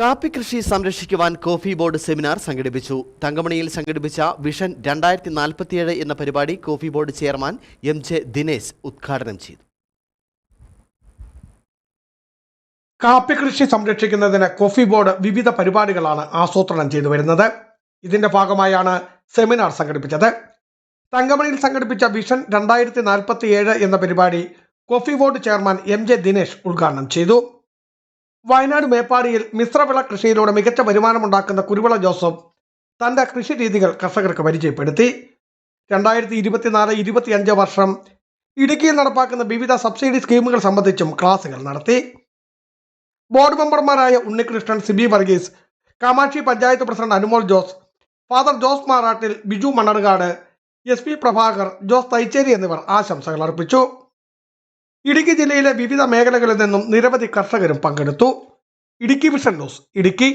കാപ്പി കൃഷി സംരക്ഷിക്കുവാൻ കോഫി ബോർഡ് സെമിനാർ സംഘടിപ്പിച്ചു. തങ്കമണിയിൽ സംഘടിപ്പിച്ച വിഷൻ രണ്ടായിരത്തി നാൽപ്പത്തിയേഴ് എന്ന പരിപാടി coffee board chairman M J Dinesh ഉദ്ഘാടനം ചെയ്തു. കാപ്പി കൃഷി സംരക്ഷിക്കുന്നതിന് കോഫി ബോർഡ് വിവിധ പരിപാടികളാണ് ആസൂത്രണം ചെയ്തു വരുന്നത്. ഇതിന്റെ ഭാഗമായാണ് സെമിനാർ സംഘടിപ്പിച്ചത്. തങ്കമണിയിൽ സംഘടിപ്പിച്ച വിഷൻ രണ്ടായിരത്തി നാൽപ്പത്തി ഏഴ് എന്ന പരിപാടി coffee board chairman M J Dinesh ഉദ്ഘാടനം ചെയ്തു. വയനാട് മേപ്പാടിയിൽ മിശ്രവിള കൃഷിയിലൂടെ മികച്ച വരുമാനമുണ്ടാക്കുന്ന കുരുവിള ജോസഫ് തന്റെ കൃഷി രീതികൾ കർഷകർക്ക് പരിചയപ്പെടുത്തി. രണ്ടായിരത്തി ഇരുപത്തിനാല് ഇരുപത്തിയഞ്ച് വർഷം ഇടുക്കിയിൽ നടപ്പാക്കുന്ന വിവിധ സബ്സിഡി സ്കീമുകൾ സംബന്ധിച്ചും ക്ലാസുകൾ നടത്തി. ബോർഡ് മെമ്പർമാരായ Unnikrishnan Sibi Varghese Kamakshi panchayat president Anumol Jose father Jose മാറാട്ടിൽ Biju Mannarkkad S P Prabhakar Jose Thaicherry എന്നിവർ ആശംസകൾ അർപ്പിച്ചു. ഇടുക്കി ജില്ലയിലെ വിവിധ മേഖലകളിൽ നിന്നും നിരവധി കർഷകരും പങ്കെടുത്തു. Idukki vision news Idukki